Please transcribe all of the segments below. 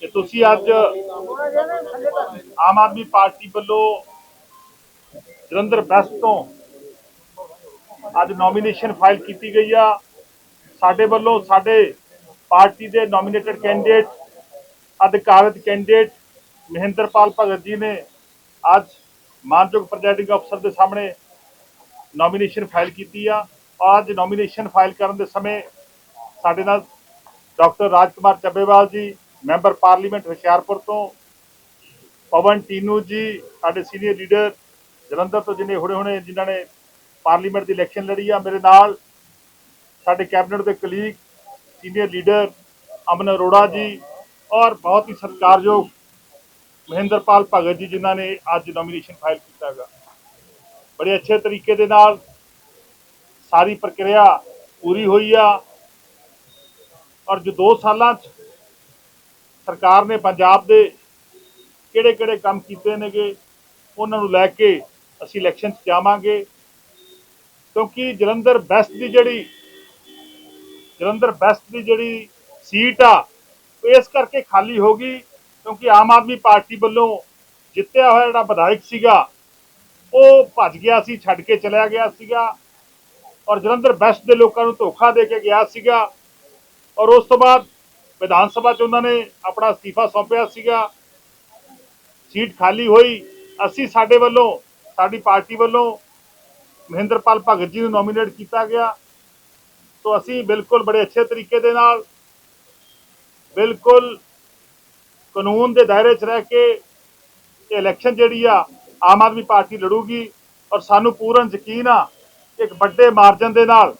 ਕਿ ਤੁਸੀਂ ਅੱਜ ਆਮ ਆਦਮੀ ਪਾਰਟੀ ਵੱਲੋਂ ਜਲੰਧਰ ਵੈਸਟ ਤੋਂ ਅੱਜ ਨੋਮੀਨੇਸ਼ਨ ਫਾਈਲ ਕੀਤੀ ਗਈ ਆ। ਸਾਡੇ ਵੱਲੋਂ ਸਾਡੇ ਪਾਰਟੀ ਦੇ ਨੋਮੀਨੇਟਡ ਕੈਂਡੀਡੇਟ ਅਧਿਕਾਰਤ ਕੈਂਡੀਡੇਟ ਮਹਿੰਦਰਪਾਲ ਭਗਤ ਜੀ ਨੇ ਅੱਜ ਮਾਨਯੋਗ ਪ੍ਰੈਜ਼ਾਈਡਿੰਗ ਅਫਸਰ ਦੇ ਸਾਹਮਣੇ ਨੋਮੀਨੇਸ਼ਨ ਫਾਈਲ ਕੀਤੀ ਆ। ਔਰ ਅੱਜ ਨੋਮੀਨੇਸ਼ਨ ਫਾਈਲ ਕਰਨ ਦੇ ਸਮੇਂ ਸਾਡੇ ਨਾਲ ਡਾਕਟਰ ਰਾਜ ਕੁਮਾਰ ਚੱਬੇਵਾਲ ਜੀ ਮੈਂਬਰ ਪਾਰਲੀਮੈਂਟ ਹੁਸ਼ਿਆਰਪੁਰ ਤੋਂ ਪਵਨ ਟੀਨੂ ਜੀ, ਸਾਡੇ ਸੀਨੀਅਰ ਲੀਡਰ ਜਲੰਧਰ ਤੋਂ ਜਿਹਨੇ ਹੁਣੇ ਹੁਣੇ ਜਿਨ੍ਹਾਂ ਨੇ ਪਾਰਲੀਮੈਂਟ ਦੀ ਇਲੈਕਸ਼ਨ ਲੜੀ ਆ, ਮੇਰੇ ਨਾਲ ਸਾਡੇ ਕੈਬਨਿਟ ਦੇ colleague, senior leader Aman Arora ji ਔਰ ਬਹੁਤ ਹੀ ਸਤਿਕਾਰਯੋਗ ਮਹਿੰਦਰਪਾਲ ਭਗਤ ਜੀ ਜਿਨ੍ਹਾਂ ਨੇ ਅੱਜ ਨੋਮੀਨੇਸ਼ਨ ਫਾਈਲ ਕੀਤਾ ਹੈਗਾ। ਬੜੇ ਅੱਛੇ ਤਰੀਕੇ ਦੇ ਨਾਲ ਸਾਰੀ ਪ੍ਰਕਿਰਿਆ ਪੂਰੀ ਹੋਈ ਆ ਔਰ ਜੋ 2 ਸਾਲਾਂ ਚ ਸਰਕਾਰ ਨੇ ਪੰਜਾਬ ਦੇ ਕਿਹੜੇ ਕਿਹੜੇ ਕੰਮ ਕੀਤੇ ਨੇਗੇ, ਉਹਨਾਂ ਨੂੰ ਲੈ ਕੇ ਅਸੀਂ ਇਲੈਕਸ਼ਨ 'ਚ ਜਾਵਾਂਗੇ। ਕਿਉਂਕਿ ਜਲੰਧਰ ਬੈਸਟ ਦੀ ਜਿਹੜੀ, ਜਲੰਧਰ ਬੈਸਟ ਦੀ ਜਿਹੜੀ ਸੀਟ ਆ, ਉਹ ਇਸ ਕਰਕੇ ਖਾਲੀ ਹੋ ਗਈ ਕਿਉਂਕਿ ਆਮ ਆਦਮੀ ਪਾਰਟੀ ਵੱਲੋਂ ਜਿੱਤਿਆ ਹੋਇਆ ਜਿਹੜਾ ਵਿਧਾਇਕ ਸੀਗਾ, ਉਹ ਭੱਜ ਗਿਆ ਸੀ, ਛੱਡ ਕੇ ਚਲਿਆ ਗਿਆ ਸੀਗਾ ਔਰ ਜਲੰਧਰ ਬੈਸਟ ਦੇ ਲੋਕਾਂ ਨੂੰ ਧੋਖਾ ਦੇ ਕੇ ਗਿਆ ਸੀਗਾ ਔਰ ਉਸ ਤੋਂ ਬਾਅਦ ਵਿਧਾਨ ਸਭਾ 'ਚ ਉਹਨਾਂ ਨੇ ਆਪਣਾ ਅਸਤੀਫਾ ਸੌਂਪਿਆ ਸੀਗਾ। ਸੀਟ ਖਾਲੀ ਹੋਈ। ਅਸੀਂ ਸਾਡੇ ਵੱਲੋਂ, ਸਾਡੀ ਪਾਰਟੀ ਵੱਲੋਂ ਮਹਿੰਦਰਪਾਲ ਭਗਤ ਜੀ ਨੂੰ ਨੋਮੀਨੇਟ ਕੀਤਾ ਗਿਆ। ਸੋ ਅਸੀਂ ਬਿਲਕੁਲ ਬੜੇ ਅੱਛੇ ਤਰੀਕੇ ਦੇ ਨਾਲ, ਬਿਲਕੁਲ ਕਾਨੂੰਨ ਦੇ ਦਾਇਰੇ 'ਚ ਰਹਿ ਕੇ ਇਹ ਇਲੈਕਸ਼ਨ ਜਿਹੜੀ ਆ, ਆਮ ਆਦਮੀ ਪਾਰਟੀ ਲੜੂਗੀ। ਔਰ ਸਾਨੂੰ ਪੂਰਨ ਯਕੀਨ ਆ, ਇੱਕ ਵੱਡੇ ਮਾਰਜਨ ਦੇ ਨਾਲ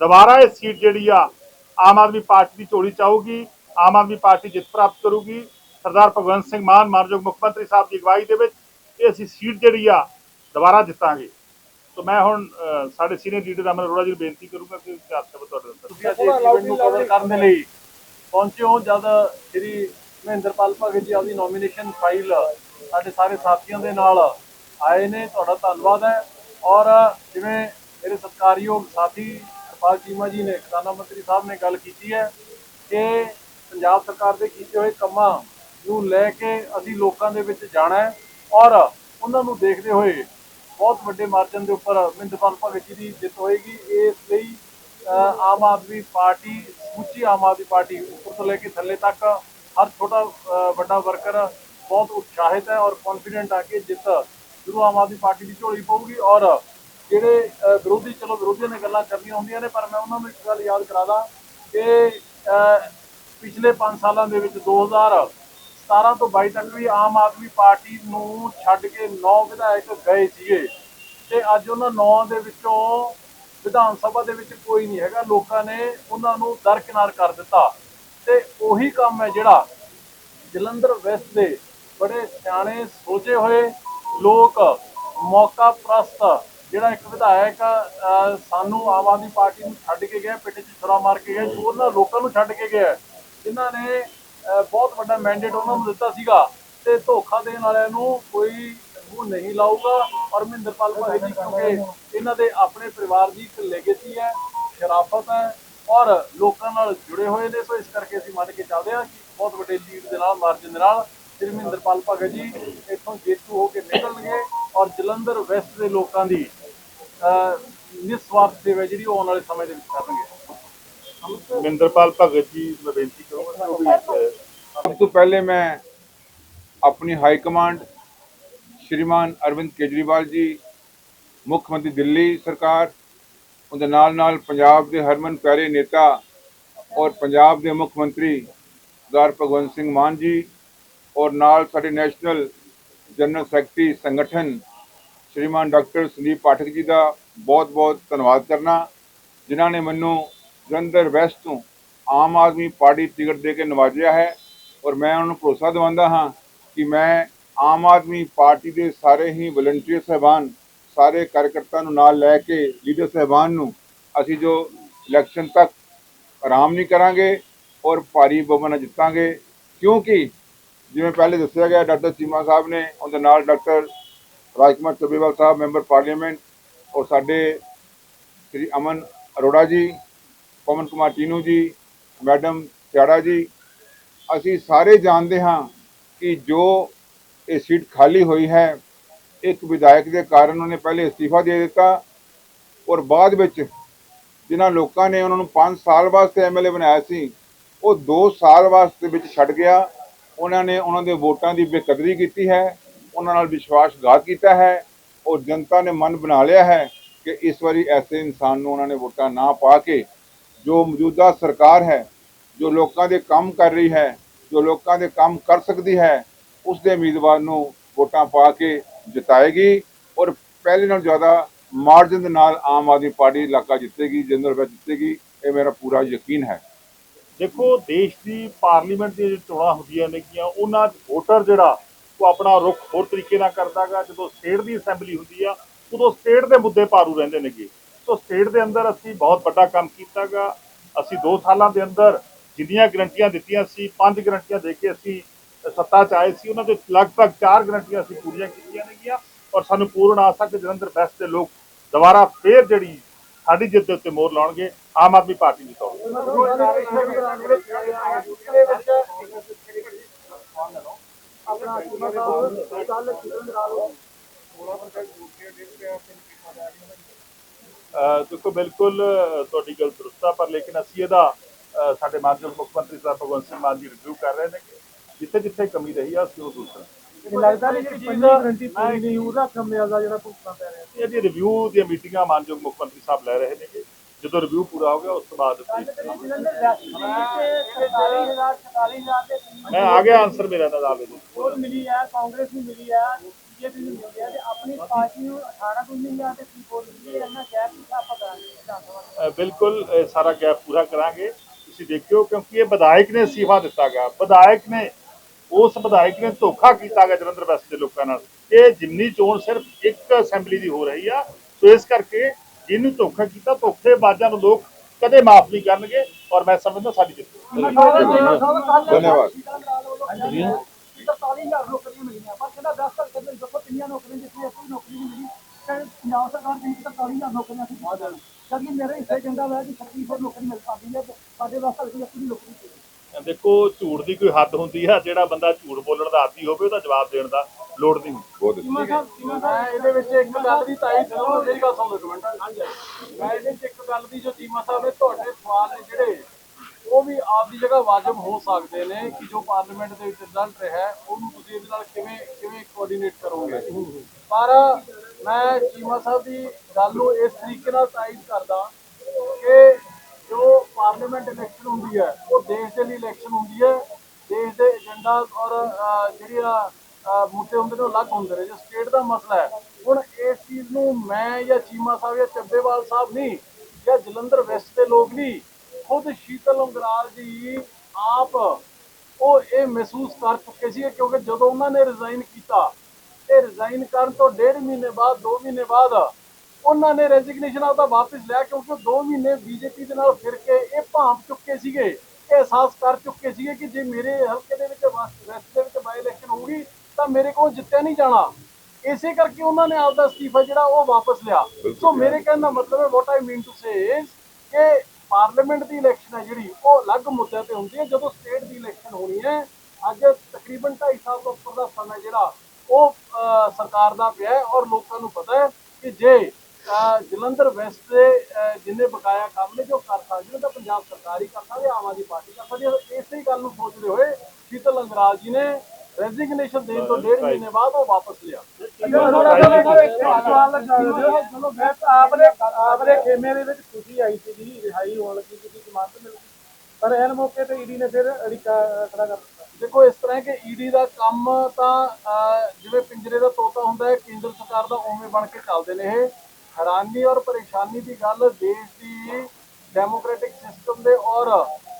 ਦੁਬਾਰਾ ਇਹ ਸੀਟ ਜਿਹੜੀ ਆ ਆਮ ਆਦਮੀ ਪਾਰਟੀ ਦੀ ਝੋਲੀ ਚਾਹੂਗੀ ਆਮ ਆਦਮੀ ਪਾਰਟੀ ਜਿੱਤ ਪ੍ਰਾਪਤ ਕਰੂਗੀ। ਸਰਦਾਰ ਭਗਵੰਤ ਸਿੰਘ ਮਾਨ ਮਾਨਯੋਗ ਮੁੱਖ ਮੰਤਰੀ ਸਾਹਿਬ ਦੀ ਅਗਵਾਈ ਦੇ ਵਿੱਚ ਇਹ ਅਸੀਂ ਸੀਟ ਜਿਹੜੀ ਆ ਦੁਬਾਰਾ ਜਿੱਤਾਂਗੇ। ਸੋ ਮੈਂ ਹੁਣ ਸਾਡੇ ਸੀਨੀਅਰ ਲੀਡਰ ਅਮਨ ਅਰੋੜਾ ਜੀ ਨੂੰ ਬੇਨਤੀ ਕਰੂੰਗਾ ਕਿ ਚਾਰ ਸ਼ਬਦ ਤੁਹਾਡੇ ਅੰਦਰ ਤੁਸੀਂ ਅੱਜ ਇਸ ਇਵੈਂਟ ਨੂੰ ਕਵਰ ਕਰਨ ਦੇ ਲਈ ਪਹੁੰਚੇ ਹੋ। ਜਦ ਸ੍ਰੀ ਮਹਿੰਦਰਪਾਲ ਭਗਤ ਜੀ ਆਪਦੀ ਨੋਮੀਨੇਸ਼ਨ ਫਾਈਲ ਸਾਡੇ ਸਾਰੇ ਸਾਥੀਆਂ ਦੇ ਨਾਲ ਆਏ ਨੇ। ਤੁਹਾਡਾ ਧੰਨਵਾਦ ਹੈ। ਔਰ ਜਿਵੇਂ ਮੇਰੇ ਸਤਿਕਾਰਯੋਗ ਸਾਥੀ ਹਰਪਾਲ ਚੀਮਾ ਜੀ ਨੇ ਖਜ਼ਾਨਾ ਮੰਤਰੀ ਸਾਹਿਬ ਨੇ ਗੱਲ ਕੀਤੀ ਹੈ ਕਿ ਪੰਜਾਬ ਸਰਕਾਰ ਦੇ ਕੀਤੇ ਹੋਏ ਕੰਮਾਂ ਨੂੰ ਲੈ ਕੇ ਅਸੀਂ ਲੋਕਾਂ ਦੇ ਵਿੱਚ ਜਾਣਾ ਹੈ ਔਰ ਉਹਨਾਂ ਨੂੰ ਦੇਖਦੇ ਹੋਏ ਬਹੁਤ ਵੱਡੇ ਮਾਰਜਨ ਦੇ ਉੱਪਰ ਮਹਿੰਦਰਪਾਲ ਭਗਤ ਜੀ ਦੀ ਜਿੱਤ ਹੋਏਗੀ, ਇਸ ਲਈ ਆਮ ਆਦਮੀ ਪਾਰਟੀ ਉੱਚੀ ਆਮ ਆਦਮੀ ਪਾਰਟੀ ਉੱਪਰ ਤੋਂ ਲੈ ਕੇ ਥੱਲੇ ਤੱਕ ਹਰ ਛੋਟਾ ਵੱਡਾ ਵਰਕਰ ਬਹੁਤ ਉਤਸ਼ਾਹਿਤ ਹੈ ਔਰ ਕੌਨਫੀਡੈਂਟ ਆ ਕਿ ਜਿੱਤ ਜ਼ਰੂਰ ਆਮ ਆਦਮੀ ਪਾਰਟੀ ਦੀ ਝੋਲੀ ਪਊਗੀ ਔਰ ਜਿਹੜੇ ਵਿਰੋਧੀ, ਚਲੋ ਵਿਰੋਧੀਆਂ ਨੇ ਗੱਲਾਂ ਕਰਨੀਆਂ ਹੁੰਦੀਆਂ ਨੇ, ਪਰ ਮੈਂ ਉਹਨਾਂ ਨੂੰ ਇੱਕ ਗੱਲ ਯਾਦ ਕਰਾਦਾ ਕਿ ਅਹ ਪਿਛਲੇ 5 ਸਾਲਾਂ ਦੇ ਵਿੱਚ 2017 ਤੋਂ 22 ਤੱਕ ਵੀ ਆਮ ਆਦਮੀ ਪਾਰਟੀ ਨੂੰ ਛੱਡ ਕੇ 9 ਵਿਧਾਇਕ ਗਏ ਸੀਗੇ। ਤੇ ਅੱਜ ਉਹਨਾਂ 9 ਦੇ ਵਿੱਚੋਂ ਵਿਧਾਨ ਸਭਾ ਦੇ ਵਿੱਚ ਕੋਈ ਨਹੀਂ ਹੈਗਾ। ਲੋਕਾਂ ਨੇ ਉਹਨਾਂ ਨੂੰ ਦਰਕਿਨਾਰ ਕਰ ਦਿੱਤਾ। ਤੇ ਉਹੀ ਕੰਮ ਹੈ ਜਿਹੜਾ ਜਲੰਧਰ ਵੈਸਟ ਦੇ ਬੜੇ ਸਿਆਣੇ ਸੋਚੇ ਹੋਏ ਲੋਕ ਮੌਕਾ ਪ੍ਰਸਤ ਜਿਹੜਾ ਇੱਕ ਵਿਧਾਇਕ ਅਹ, ਸਾਨੂੰ ਆਮ ਆਦਮੀ ਪਾਰਟੀ ਨੂੰ ਛੱਡ ਕੇ ਗਿਆ ਪਿੱਠ 'ਚ ਛੁਰਾ ਮਾਰ ਕੇ ਗਿਆ ਉਹਨਾਂ ਲੋਕਾਂ ਨੂੰ ਛੱਡ ਕੇ ਗਿਆ ਜਿਨ੍ਹਾਂ ਨੇ ਬਹੁਤ ਵੱਡਾ ਮੈਂਡੇਟ ਉਹਨਾਂ ਨੂੰ ਦਿੱਤਾ ਸੀਗਾ ਤੇ ਧੋਖਾ ਦੇਣ ਵਾਲਿਆਂ ਨੂੰ ਕੋਈ ਮੂੰਹ ਨਹੀਂ ਲਾਊਗਾ। ਔਰ ਮਹਿੰਦਰਪਾਲ ਭਗਤ ਜੀ ਕਿਉਂਕਿ ਇਹਨਾਂ ਦੇ ਆਪਣੇ ਪਰਿਵਾਰ ਦੀ ਇੱਕ ਲੈਗੇਸੀ ਹੈ ਸ਼ਰਾਫਤ ਹੈ ਔਰ ਲੋਕਾਂ ਨਾਲ ਜੁੜੇ ਹੋਏ ਨੇ ਸੋ ਇਸ ਕਰਕੇ ਅਸੀਂ ਮੰਨ ਕੇ ਚੱਲਦੇ ਹਾਂ ਕਿ ਬਹੁਤ ਵੱਡੇ ਲੀਡ ਦੇ ਨਾਲ ਮਾਰਜਨ ਦੇ ਨਾਲ ਸ੍ਰੀ ਮਹਿੰਦਰਪਾਲ ਭਗਤ ਜੀ ਇੱਥੋਂ ਜੇਤੂ ਹੋ ਕੇ ਨਿਕਲਣਗੇ ਔਰ ਜਲੰਧਰ ਵੈਸਟ ਦੇ ਲੋਕਾਂ ਦੀ ਨਿਸਵਾਰਥ ਸੇਵਾ ਜਿਹੜੀ ਉਹ ਆਉਣ ਵਾਲੇ ਸਮੇਂ ਦੇ ਵਿੱਚ ਕਰਨਗੇ? ਮਹਿੰਦਰਪਾਲ ਭਗਤ ਜੀ ਮੈਂ ਬੇਨਤੀ ਕਰੂੰਗਾ ਸਭ ਤੋਂ ਪਹਿਲੇ ਮੈਂ ਆਪਣੀ ਹਾਈ ਕਮਾਂਡ ਸ਼੍ਰੀਮਾਨ ਅਰਵਿੰਦ ਕੇਜਰੀਵਾਲ ਜੀ ਮੁੱਖ ਮੰਤਰੀ ਦਿੱਲੀ ਸਰਕਾਰ ਉਹਦੇ ਨਾਲ ਨਾਲ ਪੰਜਾਬ ਦੇ ਹਰਮਨ ਪਿਆਰੇ ਨੇਤਾ ਔਰ ਪੰਜਾਬ ਦੇ ਮੁੱਖ ਮੰਤਰੀ ਸਰਦਾਰ ਭਗਵੰਤ ਸਿੰਘ ਮਾਨ ਜੀ ਔਰ ਨਾਲ ਸਾਡੇ ਨੈਸ਼ਨਲ ਜਨਰਲ ਸੈਕਟਰੀ ਸੰਗਠਨ ਸ਼੍ਰੀਮਾਨ ਡਾਕਟਰ ਸੰਦੀਪ ਪਾਠਕ ਜੀ ਦਾ ਬਹੁਤ-ਬਹੁਤ ਧੰਨਵਾਦ ਕਰਨਾ, ਜਿਨ੍ਹਾਂ ਨੇ ਮੈਨੂੰ ਜਲੰਧਰ ਵੈਸਟ ਤੋਂ ਆਮ ਆਦਮੀ ਪਾਰਟੀ ਟਿਕਟ ਦੇ ਕੇ ਨਵਾਜਿਆ ਹੈ ਔਰ ਮੈਂ ਉਹਨਾਂ ਨੂੰ ਭਰੋਸਾ ਦਿਵਾਉਂਦਾ ਹਾਂ ਕਿ ਮੈਂ ਆਮ ਆਦਮੀ ਪਾਰਟੀ ਦੇ ਸਾਰੇ ਹੀ ਵਲੰਟੀਅਰ ਸਹਿਬਾਨ, ਸਾਰੇ ਕਾਰਜਕਰਤਾ ਨੂੰ ਨਾਲ ਲੈ ਕੇ ਲੀਡਰ ਸਹਿਬਾਨ ਨੂੰ ਅਸੀਂ ਜੋ ਇਲੈਕਸ਼ਨ ਤੱਕ ਆਰਾਮ ਨਹੀਂ ਕਰਾਂਗੇ ਔਰ ਭਾਰੀ ਬਹੁਮਤ ਨਾਲ ਜਿੱਤਾਂਗੇ, ਕਿਉਂਕਿ ਜਿਵੇਂ ਪਹਿਲੇ ਦੱਸਿਆ ਗਿਆ ਡਾਕਟਰ ਚੀਮਾ ਸਾਹਿਬ ਨੇ, ਉਹਦੇ ਨਾਲ doctor Rajkumar Chabbewal Sahib, member parliament ਔਰ ਸਾਡੇ ਸ੍ਰੀ ਅਮਨ ਅਰੋੜਾ ਜੀ, ਪਵਨ ਕੁਮਾਰ ਚੀਨੂ ਜੀ, ਮੈਡਮ ਸਿਆੜਾ ਜੀ, ਅਸੀਂ ਸਾਰੇ ਜਾਣਦੇ ਹਾਂ ਕਿ ਜੋ ਇਹ ਸੀਟ ਖਾਲੀ ਹੋਈ ਹੈ, ਇੱਕ ਵਿਧਾਇਕ ਦੇ ਕਾਰਨ ਉਹਨੇ ਪਹਿਲੇ ਅਸਤੀਫਾ ਦੇ ਦਿੱਤਾ ਔਰ ਬਾਅਦ ਵਿੱਚ ਜਿਨ੍ਹਾਂ ਲੋਕਾਂ ਨੇ ਉਹਨਾਂ ਨੂੰ 5 ਸਾਲ ਵਾਸਤੇ ਐਮਐਲਏ ਬਣਾਇਆ ਸੀ, ਉਹ 2 ਸਾਲ ਵਾਸਤੇ ਵਿੱਚ ਛੱਡ ਗਿਆ। ਉਹਨਾਂ ਨੇ ਉਹਨਾਂ ਦੇ ਵੋਟਾਂ ਦੀ ਬੇਕਦਰੀ ਕੀਤੀ ਹੈ। ਉਹਨਾਂ ਨਾਲ ਵਿਸ਼ਵਾਸਘਾਤ ਕੀਤਾ ਹੈ। ਔਰ ਜਨਤਾ ਨੇ ਮਨ ਬਣਾ ਲਿਆ ਹੈ ਕਿ ਇਸ ਵਾਰੀ ਐਸੇ ਇਨਸਾਨ ਨੂੰ ਉਹਨਾਂ ਨੇ ਵੋਟਾਂ ਨਾ ਪਾ ਕੇ ਜੋ ਮੌਜੂਦਾ ਸਰਕਾਰ ਹੈ, ਜੋ ਲੋਕਾਂ ਦੇ ਕੰਮ ਕਰ ਰਹੀ ਹੈ, ਜੋ ਲੋਕਾਂ ਦੇ ਕੰਮ ਕਰ ਸਕਦੀ ਹੈ, ਉਸ ਦੇ ਉਮੀਦਵਾਰ ਨੂੰ ਵੋਟਾਂ ਪਾ ਕੇ ਜਿਤਾਏਗੀ ਔਰ ਪਹਿਲੇ ਨਾਲ ਜ਼ਿਆਦਾ ਮਾਰਜਨ ਦੇ ਨਾਲ ਆਮ ਆਦਮੀ ਪਾਰਟੀ ਇਲਾਕਾ ਜਿੱਤੇਗੀ, ਜਨਰਲ ਵਿੱਚ ਜਿੱਤੇਗੀ, ਇਹ ਮੇਰਾ ਪੂਰਾ ਯਕੀਨ ਹੈ। ਦੇਖੋ, ਦੇਸ਼ ਦੀ ਪਾਰਲੀਮੈਂਟ ਦੀਆਂ ਜੋ ਚੋਣਾਂ ਹੁੰਦੀਆਂ ਨੇਗੀਆਂ ਉਹਨਾਂ ਵੋਟਰ ਜਿਹੜਾ ਉਹ ਆਪਣਾ ਰੁਖ ਹੋਰ ਤਰੀਕੇ ਨਾਲ ਕਰਦਾਗਾ। ਜਦੋਂ ਸਟੇਟ ਦੀ ਅਸੈਂਬਲੀ ਹੁੰਦੀ ਆ, ਉਦੋਂ ਸਟੇਟ ਦੇ ਮੁੱਦੇ ਪਾਰੂ ਰਹਿੰਦੇ ਨੇਗੇ। ਸੋ ਸਟੇਟ ਦੇ ਅੰਦਰ ਅਸੀਂ ਬਹੁਤ ਵੱਡਾ ਕੰਮ ਕੀਤਾਗਾ। ਅਸੀਂ 2 ਸਾਲਾਂ ਦੇ ਅੰਦਰ ਜਿੰਨੀਆਂ ਗਰੰਟੀਆਂ ਦਿੱਤੀਆਂ ਸੀ, ਪੰਜ ਗਰੰਟੀਆਂ ਦੇ ਕੇ ਅਸੀਂ ਸੱਤਾ 'ਚ ਆਏ ਸੀ। ਉਹਨਾਂ ਦੇ ਲਗਭਗ ਚਾਰ ਗਰੰਟੀਆਂ ਅਸੀਂ ਪੂਰੀਆਂ ਕੀਤੀਆਂ ਨੇਗੀਆਂ। ਔਰ ਸਾਨੂੰ ਪੂਰਨ ਆਸਾ ਕਿ ਜਲੰਧਰ ਵੈਸਟ ਦੇ ਲੋਕ ਦੁਬਾਰਾ ਫੇਰ ਜਿਹੜੀ ਸਾਡੀ ਜਿੱਤ ਦੇ ਉੱਤੇ ਮੋਹਰ ਲਾਉਣਗੇ, ਆਮ ਆਦਮੀ ਪਾਰਟੀ ਦੀ ਤੌਰ ਅਹ ਦੇਖੋ ਬਿਲਕੁਲ ਤੁਹਾਡੀ ਗੱਲ ਦਰੁਸਤ ਆ ਪਰ ਲੇਕਿਨ ਅਸੀਂ ਇਹਦਾ ਸਾਡੇ ਮਾਨਯੋਗ ਮੁੱਖ ਮੰਤਰੀ ਸਾਹਿਬ ਭਗਵੰਤ ਸਿੰਘ ਮਾਨ ਜੀ ਰਿਵਿਊ ਕਰ ਰਹੇ ਨੇ ਜਿੱਥੇ ਜਿੱਥੇ ਕਮੀ ਰਹੀ ਆ ਅਸੀਂ ਉਹ ਕਰਾਂਗੇ। ਲੱਗਦਾ ਨਹੀਂ ਕਿ ਪੰਜੀ ਗਰੰਟੀ ਪੂਰੀ ਨਹੀਂ। ਉਹਦਾ ਕਮਿਆਂ ਦਾ ਜਿਹੜਾ ਭੁਗਤਣਾ ਪੈ ਰਿਹਾ। ਇਹਦੀ ਰਿਵਿਊ ਦੀਆਂ ਮੀਟਿੰਗਾਂ ਮਾਨਯੋਗ ਮੁੱਖ ਮੰਤਰੀ ਸਾਹਿਬ ਲੈ ਰਹੇ ਨੇਗੇ। ਜਦੋਂ ਰਿਵਿਊ ਪੂਰਾ ਹੋ ਗਿਆ ਉਸ ਤੋਂ ਬਾਅਦ ਮੈਂ ਆ ਗਿਆ ਆਨਸਰ ਮੇਰਾ ਦੇ ਮਿਲੀ ਹੈ ਕਾਂਗਰਸ ਨੂੰ ਮਿਲੀ ਹੈ ਬੀਜੇਪੀ ਨੂੰ ਮਿਲੀ ਹੈ ਤੇ ਆਪਣੀ ਪਾਰਟੀ ਨੂੰ 18 ਤੋਂ ਮਿਲੀ ਹੈ ਤੇ ਕੀ ਵੋਟ ਮਿਲੀ ਹੈ ਇਹਨਾਂ ਗੈਪ ਨੂੰ ਆਪਾਂ ਕਰਾਂਗੇ ਵਿਧਾਨ ਸਭਾ ਦੇ ਅਹ ਬਿਲਕੁਲ ਸਾਰਾ ਗੈਪ ਪੂਰਾ ਕਰਾਂਗੇ। ਤੁਸੀਂ ਦੇਖਿਓ ਕਿਉਂਕਿ ਇਹ ਵਿਧਾਇਕ ਨੇ ਅਸਤੀਫਾ ਦਿੱਤਾ ਗਿਆ। ਵਿਧਾਇਕ ਨੇ ਉਸ ਵਿਧਾਇਕ ਨੇ ਧੋਖਾ ਕੀਤਾ ਗਿਆ ਜਲੰਧਰ ਵੈਸਟ ਦੇ ਲੋਕਾਂ ਨਾਲ। ਇਹ ਜਿਮਨੀ ਚੋਣ ਸਿਰਫ ਇੱਕ ਅਸੈਂਬਲੀ ਦੀ ਹੋ ਰਹੀ ਆ। ਸੋ ਇਸ ਕਰਕੇ ਜਿਹਨੂੰ ਧੋਖਾ ਕੀਤਾ ਧੋਖੇਬਾਜ਼ਾਂ ਨੂੰ ਲੋਕ ਕਦੇ ਮਾਫ ਨਹੀਂ ਕਰਨਗੇ ਔਰ ਮੈਂ ਸਮਝਦਾ ਸਾਡੀ ਜਿੱਤ ਧੰਨਵਾਦ। ਹਜ਼ਾਰ ਨੌਕਰੀਆਂ ਮਿਲੀਆਂ। ਪਰ ਕਹਿੰਦਾ 10 ਸਾਲ ਕਹਿੰਦੇ ਦੇਖੋ ਕਿੰਨੀਆਂ ਨੌਕਰੀਆਂ ਜਿੱਥੇ ਕੋਈ ਨੌਕਰੀ ਨਹੀਂ ਮਿਲੀ ਤੇ ਪੰਜਾਬ ਸਰਕਾਰ ਕਹਿੰਦੀ 47000 ਨੌਕਰੀਆਂ ਸੀ। ਬਹੁਤ ਕਿਉਂਕਿ ਮੇਰੇ ਹਿੱਸੇ ਕਹਿੰਦਾ ਹੋਇਆ ਕਿ 3600 ਨੌਕਰੀ ਮਿਲ ਸਕਦੀ ਹੈ ਤੇ ਸਾਡੇ ਵਾਸਤੇ ਕੋਈ ਆਪਣੀ ਨੌਕਰੀ ਨਹੀਂ ਦੇਖੋ ਝੂਠ ਦੀ ਕੋਈ ਹੱਦ ਹੁੰਦੀ ਆ। ਜਿਹੜਾ ਬੰਦਾ ਝੂਠ ਬੋਲਣ ਦਾ ਆਦੀ ਹੋਵੇ ਉਹਦਾ ਜਵਾਬ ਦੇਣ ਦਾ ਲੋੜ ਨਹੀਂ। ਬਹੁਤ ਅੱਛਾ ਮੈਂ ਇਹਦੇ ਵਿੱਚ ਇੱਕ ਗੱਲ ਦੀ ਤਾਈ ਸੁਣੋ ਮੇਰੀ ਗੱਲ ਸੁਣ ਲਓ ਇੱਕ ਮਿੰਟ। ਮੈਂ ਇਹਦੇ ਵਿੱਚ ਇੱਕ ਗੱਲ ਦੀ ਜੋ ਚੀਮਾ ਸਾਹਿਬ ਨੇ ਤੁਹਾਡੇ ਸਵਾਲ ਨੇ ਜਿਹੜੇ ਉਹ ਵੀ ਆਪਦੀ ਜਗ੍ਹਾ ਵਾਜਬ ਹੋ ਸਕਦੇ ਨੇ ਕਿ ਜੋ ਪਾਰਲੀਮੈਂਟ ਦੇ ਵਿੱਚ ਰਿਜ਼ਲਟ ਰਿਹਾ ਹੈ, ਉਹਨੂੰ ਤੁਸੀਂ ਇਹਦੇ ਨਾਲ ਕਿਵੇਂ ਕਿਵੇਂ ਕੋਆਰਡੀਨੇਟ ਕਰੋਗੇ? ਪਰ ਮੈਂ ਚੀਮਾ ਸਾਹਿਬ ਦੀ ਗੱਲ ਨੂੰ ਇਸ ਤਰੀਕੇ ਨਾਲ ਤਾਇਦ ਕਰਦਾ ਕਿ ਜੋ ਪਾਰਲੀਮੈਂਟ ਇਲੈਕਸ਼ਨ ਹੁੰਦੀ ਹੈ ਉਹ ਦੇਸ਼ ਦੇ ਲਈ ਇਲੈਕਸ਼ਨ ਹੁੰਦੀ ਹੈ ਦੇਸ਼ ਦੇ ਏਜੰਡਾ ਔਰ ਅਹ, ਜਿਹੜੀਆਂ ਮੁੱਦੇ ਹੁੰਦੇ ਨੇ ਉਹ ਅਲੱਗ ਹੁੰਦੇ ਨੇ, ਜੋ ਸਟੇਟ ਦਾ ਮਸਲਾ ਹੈ। ਹੁਣ ਇਸ ਚੀਜ਼ ਨੂੰ ਮੈਂ ਜਾਂ ਚੀਮਾ ਸਾਹਿਬ ਜਾਂ ਚੱਬੇਵਾਲ ਸਾਹਿਬ ਨਹੀਂ, ਜਾਂ ਜਲੰਧਰ ਵੈਸਟ ਦੇ ਲੋਕ ਨਹੀਂ, ਖੁਦ ਸ਼ੀਤਲ ਉਂਗਰਾਲ ਜੀ ਆਪ ਉਹ ਇਹ ਮਹਿਸੂਸ ਕਰ ਚੁੱਕੇ ਸੀ ਕਿਉਂਕਿ ਜਦੋਂ ਉਹਨਾਂ ਨੇ ਰਿਜ਼ਾਈਨ ਕੀਤਾ, ਇਹ ਰਿਜ਼ਾਈਨ ਕਰਨ ਤੋਂ ਡੇਢ ਮਹੀਨੇ ਬਾਅਦ 2 ਮਹੀਨੇ ਬਾਅਦ ਉਹਨਾਂ ਨੇ ਰੈਜ਼ਿਗਨੇਸ਼ਨ ਆਪਦਾ ਵਾਪਸ ਲਿਆ, ਕਿਉਂਕਿ ਉਹ 2 ਮਹੀਨੇ ਬੀਜੇਪੀ ਦੇ ਨਾਲ ਫਿਰ ਕੇ ਇਹ ਭਾਂਪ ਚੁੱਕੇ ਸੀਗੇ, ਇਹ ਅਹਿਸਾਸ ਕਰ ਚੁੱਕੇ ਸੀਗੇ ਕਿ ਜੇ ਮੇਰੇ ਹਲਕੇ ਦੇ ਵਿੱਚ ਵੈਸਟ ਦੇ ਵਿੱਚ ਬਾਈ ਇਲੈਕਸ਼ਨ ਹੋਊਗੀ ਤਾਂ ਮੇਰੇ ਕੋਲ ਜਿੱਤਿਆ ਨਹੀਂ ਜਾਣਾ। ਇਸੇ ਕਰਕੇ ਉਹਨਾਂ ਨੇ ਆਪਦਾ ਅਸਤੀਫਾ ਜਿਹੜਾ ਉਹ ਵਾਪਸ ਲਿਆ। ਸੋ ਮੇਰੇ ਕਹਿਣ ਦਾ ਮਤਲਬ ਹੈ ਵਾਟ ਆਈ ਮੀਨ ਟੂ ਸੇ ਕਿ ਪਾਰਲੀਮੈਂਟ ਦੀ ਇਲੈਕਸ਼ਨ ਹੈ ਜਿਹੜੀ ਉਹ ਅਲੱਗ ਮੁੱਦਿਆਂ ਤੇ ਹੁੰਦੀ ਹੈ। ਜਦੋਂ ਸਟੇਟ ਦੀ ਇਲੈਕਸ਼ਨ ਹੋਣੀ ਹੈ ਅੱਜ ਤਕਰੀਬਨ 2.5 ਸਾਲ ਤੋਂ ਉੱਪਰ ਦਾ ਸਮਾਂ ਜਿਹੜਾ ਉਹ ਸਰਕਾਰ ਦਾ ਪਿਆ ਹੈ ਔਰ ਲੋਕਾਂ ਨੂੰ ਪਤਾ ਹੈ ਕਿ ਜੇ ਜਲੰਧਰ ਵੈਸਟ ਦੇ ਜਿੰਨੇ ਬਕਾਇਆ ਕੰਮ ਨੇ ਜੋ ਕਰ ਸਕਦੇ ਨੇ ਤਾਂ ਪੰਜਾਬ ਸਰਕਾਰ ਹੀ ਕਰ ਸਕਦੀ ਆਮ ਆਦਮੀ ਪਾਰਟੀ ਕਰ ਸਕਦੀ ਹੈ। ਇਸੇ ਗੱਲ ਨੂੰ ਸੋਚਦੇ ਹੋਏ ਸ਼ੀਤਲ ਅੰਗਰਾਜ ਜੀ ਨੇ ਰੈਜ਼ਿਗਨੇਸ਼ਨ ਦੇਣ ਤੋਂ ਡੇਢ ਮਹੀਨੇ ਬਾਅਦ ਉਹ ਵਾਪਸ ਲਿਆ। ਚਲੋ ਮੈਂ ਆਪਨੇ ਆਪਨੇ ਖੇਮੇ ਦੇ ਵਿੱਚ ਖੁਸ਼ੀ ਆਈ ਸੀ ਜੀ ਰਿਹਾਈ ਹੋਣ ਲੱਗੀ ਸੀ ਜਮਾਨਤ ਮਿਲ ਗਈ। ਪਰ ਐਨ ਮੌਕੇ ਤੇ ਈਡੀ ਨੇ ਫਿਰ ਅੜਿਕਾ ਖੜਾ ਕਰ ਦਿੱਤਾ। ਦੇਖੋ ਇਸ ਤਰ੍ਹਾਂ ਕਿ ਈਡੀ ਦਾ ਕੰਮ ਤਾਂ ਜਿਵੇਂ ਪਿੰਜਰੇ ਦਾ ਤੋਤਾ ਹੁੰਦਾ ਹੈ ਕੇਂਦਰ ਸਰਕਾਰ ਦਾ ਉਵੇਂ ਬਣ ਕੇ ਚੱਲਦੇ ਨੇ ਇਹ। ਹੈਰਾਨੀ ਔਰ ਪਰੇਸ਼ਾਨੀ ਦੀ ਗੱਲ ਦੇਸ਼ ਦੀ ਡੈਮੋਕ੍ਰੈਟਿਕ ਸਿਸਟਮ ਦੇ ਔਰ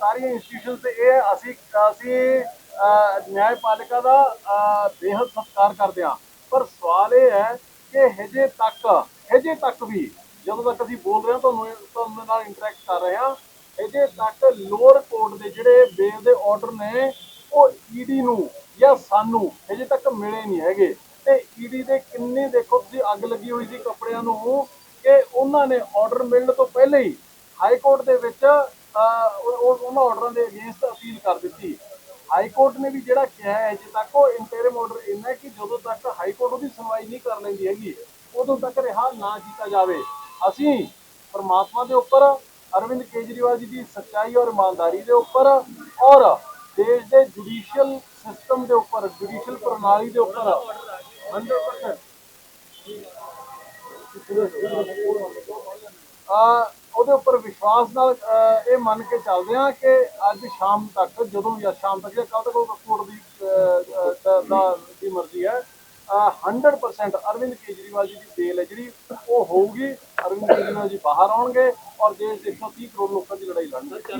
ਸਾਰੀਆਂ ਇੰਸਟੀਟਿਊਸ਼ਨਸ ਤੇ ਇਹ ਅਸੀਂ ਅਸੀਂ ਨਿਆਂਪਾਲਿਕਾ ਦਾ ਅਹ, ਬੇਹੱਦ ਸਤਿਕਾਰ ਕਰਦੇ ਹਾਂ। ਪਰ ਸਵਾਲ ਇਹ ਹੈ ਕਿ ਹਜੇ ਤੱਕ ਹਜੇ ਤੱਕ ਵੀ ਜਦੋਂ ਤੱਕ ਅਸੀਂ ਬੋਲ ਰਹੇ ਹਾਂ ਤੁਹਾਨੂੰ ਤੁਹਾਨੂੰ ਨਾਲ ਇੰਟਰੈਕਟ ਕਰ ਰਹੇ ਹਾਂ ਹਜੇ ਤੱਕ ਲੋਅਰ ਕੋਰਟ ਦੇ ਜਿਹੜੇ ਬੇਲ ਦੇ ਆਰਡਰ ਨੇ ਉਹ ਈਡੀ ਨੂੰ ਜਾਂ ਸਾਨੂੰ ਹਜੇ ਤੱਕ ਮਿਲੇ ਨਹੀਂ ਹੈਗੇ। ਤੇ ਈਡੀ ਦੇ ਕਿੰਨੇ ਦੇਖੋ ਤੁਸੀਂ ਅੱਗ ਲੱਗੀ ਹੋਈ ਸੀ ਕੱਪੜਿਆਂ ਨੂੰ ਕਿ ਉਹਨਾਂ ਨੇ ਆਰਡਰ ਮਿਲਣ ਤੋਂ ਪਹਿਲੇ ਹੀ ਹਾਈ ਕੋਰਟ ਦੇ ਵਿੱਚ ਉਹਨਾਂ ਆਰਡਰਾਂ ਦੇ ਅਗੇਂਸਟ ਅਪੀਲ ਕਰ ਦਿੱਤੀ। ਹਾਈ ਕੋਰਟ ਨੇ ਵੀ ਜਿਹੜਾ ਕਿਹਾ ਹੈ ਜੇ ਤੱਕ ਉਹ ਇੰਟਰਮ ਆਰਡਰ ਇੰਨਾ ਕਿ ਜਦੋਂ ਤੱਕ ਹਾਈ ਕੋਰਟ ਉਹਦੀ ਸੁਣਵਾਈ ਨਹੀਂ ਕਰ ਲੈਂਦੀ ਹੈਗੀ, ਉਦੋਂ ਤੱਕ ਰਿਹਾ ਨਾ ਕੀਤਾ ਜਾਵੇ। ਅਸੀਂ ਪਰਮਾਤਮਾ ਦੇ ਉੱਪਰ, ਅਰਵਿੰਦ ਕੇਜਰੀਵਾਲ ਜੀ ਦੀ ਸੱਚਾਈ ਔਰ ਇਮਾਨਦਾਰੀ ਦੇ ਉੱਪਰ ਔਰ ਦੇਸ਼ ਦੇ ਜੁਡੀਸ਼ੀਅਲ ਸਿਸਟਮ ਦੇ ਉੱਪਰ ਜੁਡੀਸ਼ੀਅਲ ਪ੍ਰਣਾਲੀ ਦੇ ਉੱਪਰ 100% ਅਹ ਉਹਦੇ ਉੱਪਰ ਵਿਸ਼ਵਾਸ ਨਾਲ ਇਹ ਮੰਨ ਕੇ ਚੱਲਦੇ ਹਾਂ ਕਿ ਅੱਜ ਸ਼ਾਮ ਤੱਕ, ਜਦੋਂ ਜਾਂ ਸ਼ਾਮ ਤੱਕ, ਜਾਂ ਕੱਲ ਤੱਕ ਉਹ ਕੋਰਟ ਦੀ ਦਾ- ਦੀ ਮਰਜ਼ੀ ਹੈ, ਅਹ 100% ਅਰਵਿੰਦ ਕੇਜਰੀਵਾਲ ਜੀ ਦੀ ਬੇਲ ਹੈ ਜਿਹੜੀ, ਉਹ ਹੋਊਗੀ, ਅਰਵਿੰਦ ਕੇਜਰੀਵਾਲ ਜੀ ਬਾਹਰ ਆਉਣਗੇ ਔਰ ਦੇਸ਼ ਦੇ 130 ਕਰੋੜ ਲੋਕਾਂ ਦੀ ਲੜਾਈ ਲੜਨਗੇ।